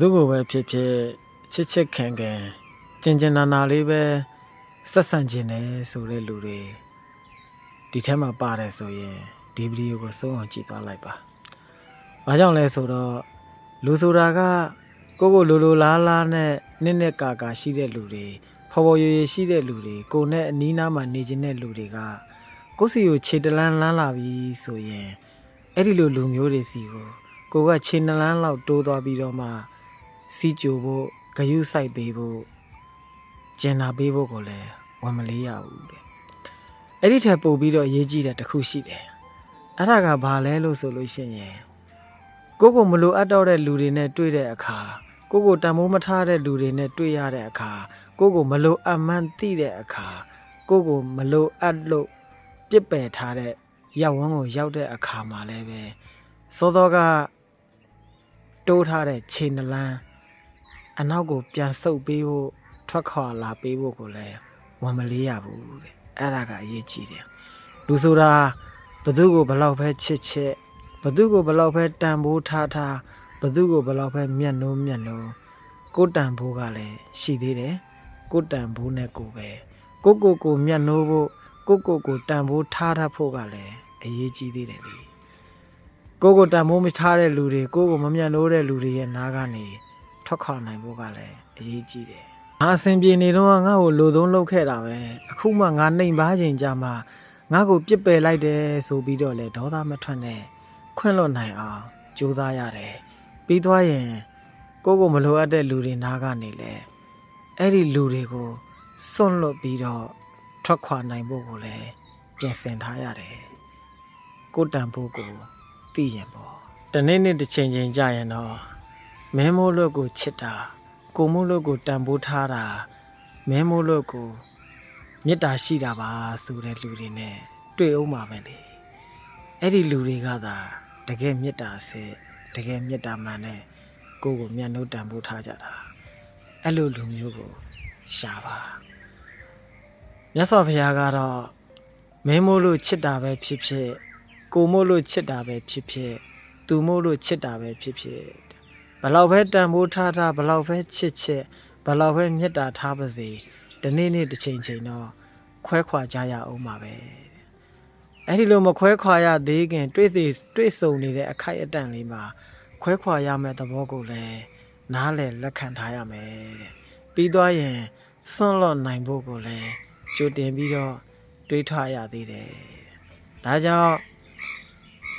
သူကိုပဲဖြစ်ဖြစ်ချစ်ချစ်ခင်ခင်ကျင်ကျင်နာနာလေးပဲဆက်ဆံခြင်းတယ်ဆိုတဲ့လူတွေဒီထဲမှာပါတယ်ဆိုရင်ဒီဗီဒီယိုကိုဆုံးအောင်ကြည့်သွားလိုက်ပါ။ဘာကြောင့်လဲဆိုတော့လူဆိုတာကကိုယ့်ကိုလိုလိုလားလားနဲ့နှစ်နှစ်ကာကာရှိတဲ့လူတွေဖော်ဖော်ရွရွရှိတဲ့လူတွေကိုယ်နဲ့အနီးနားမှာနေခြင်းတဲ့လူတွေကကိုယ့်စီကိုခြေတလန်းလန်းလာပြီဆိုရင်အဲ့ဒီလိုလူမျိုးတွေစီကိုကိုကခြေနှလန်းလောက်တိုးသွားပြီးတော့မှ စီကြိုဖို့ဂယုစိုက်ပေးဖို့ကျင်နာပေးဖို့ကိုလည်းဝန်မလေးရဘူးတဲ့အဲ့ဒီထက်ပိုပြီးတော့အရေးကြီးတဲ့တစ်ခုရှိတယ်အဲ့ဒါကဘာလဲလို့ဆိုလို့ရှိရင်ကိုကိုမလိုအပ်တော့တဲ့လူတွေနဲ့တွေ့တဲ့အခါကိုကိုတန်မိုးမထားတဲ့လူတွေနဲ့တွေ့ရတဲ့အခါကိုကိုမလိုအပ်မှန်းသိတဲ့အခါကိုကိုမလိုအပ်လို့ပြစ်ပယ်ထားတဲ့ရောက်ဝန်းကိုရောက်တဲ့အခါမှာလည်းပဲစောစောကတိုးထားတဲ့ချိန်နလန်း အနောက်ကိုပြန်ဆုပ်ပေးဖို့ထွက်ခွာလာပေးဖို့ကိုလည်းဝန်မလေးရဘူးတဲ့အဲ့ဒါကအရေးကြီးတယ်လူဆိုတာဘသူကိုဘလောက်ပဲချစ်ချစ်ဘသူကိုဘလောက်ပဲတန်ဖိုးထားထားဘသူကိုဘလောက်ပဲမျက်နှိုးမျက်နှိုးကိုယ်တန်ဖိုးကလည်းရှိသေးတယ်ကိုယ်တန်ဖိုးနဲ့ကိုယ်ပဲကိုကိုကိုမျက်နှိုးဖို့ကိုကိုကိုတန်ဖိုးထားတတ်ဖို့ကလည်းအရေးကြီးသေးတယ်လေကိုကိုတန်မိုးမထားတဲ့လူတွေကိုကိုမမျက်လို့တဲ့လူတွေရဲ့နားကနေ ထွက်ခွာနိုင်ဖို့ကလည်းအရေးကြီးတယ်။ငါအစဉ်ပြေနေတော့ငါ့ကိုလိုသုံးလုပ်ခဲ့တာပဲ။အခုမှငါနှိမ်ပါချိန်ကြမှာငါ့ကိုပြစ်ပယ်လိုက်တယ်ဆိုပြီးတော့လေဒေါသမထွက်နဲ့ခွင့်လွတ်နိုင်အောင်ကြိုးစားရတယ်။ပြီးသွားရင်ကိုကိုမလိုအပ်တဲ့လူတွေနားကနေလေအဲ့ဒီလူတွေကိုစွန့်လွတ်ပြီးတော့ထွက်ခွာနိုင်ဖို့ကိုလည်းပြင်ဆင်ထားရတယ်။ကိုတန်ဖို့ကိုသိရင်ပေါ့တနေ့နေ့တစ်ချိန်ချိန်ကြာရင်တော့ မင်းမိုးလို့ကိုချစ်တာကိုမိုးလို့ကိုတန်ဖိုးထားတာမင်းမိုးလို့ကိုမေတ္တာရှိတာပါဆိုတဲ့လူတွေနဲ့တွေ့အောင်ပါပဲလေအဲ့ဒီလူတွေကသာတကယ်မေတ္တာဆက်တကယ်မေတ္တာမှန်နဲ့ကိုကိုမျက်နှုတ်တန်ဖိုးထားကြတာအဲ့လိုလူမျိုးကိုရှာပါမြတ်စွာဘုရားကတော့မင်းမိုးလို့ချစ်တာပဲဖြစ်ဖြစ်ကိုမို့လို့ချစ်တာပဲဖြစ်ဖြစ်သူမို့လို့ချစ်တာပဲဖြစ်ဖြစ် ဘလောက်ပဲတန်ဖိုးထားထားဘလောက်ပဲချစ်ချစ်ဘလောက်ပဲမေတ္တာထားပါစေဒီနေ့နေ့တစ်ချိန်ချိန်တော့ခွဲခွာကြရအောင်ပါပဲအဲ့ဒီလိုမခွဲခွာရသေးခင် တွေ့စီတွေ့ဆုံနေတဲ့အခိုက်အတန့်လေးမှာခွဲခွာရမယ့်သဘောကိုလည်းနားလည်လက်ခံထားရမယ်တဲ့ပြီးသွားရင်စွန့်လွတ်နိုင်ဖို့ကိုလည်းကြိုတင်ပြီးတော့တွေးထားရသေးတယ်ဒါကြောင့်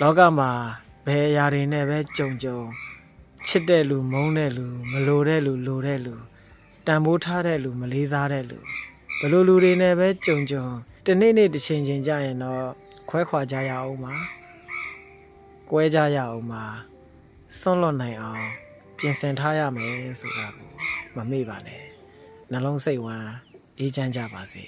လောကမှာဘယ်အရာတွေနဲ့ပဲကြုံကြုံ ချစ်တဲ့လူမုန်းတဲ့လူမလိုတဲ့လူလိုတဲ့လူတန်ဖိုးထားတဲ့လူမလေးစားတဲ့လူဘယ်လိုလူတွေနဲ့ပဲကြုံကြုံတနေ့နေ့တစ်ချိန်ချိန်ကြရင်တော့ခွဲခွာကြရအောင်ပါကွဲကြရအောင်ပါဆွန့်လွတ်နိုင်အောင် ပြင်ဆင်ထားရမယ်ဆိုတာကိုမမေ့ပါနဲ့နှလုံးစိတ်ဝမ်းအေးချမ်းကြပါစေ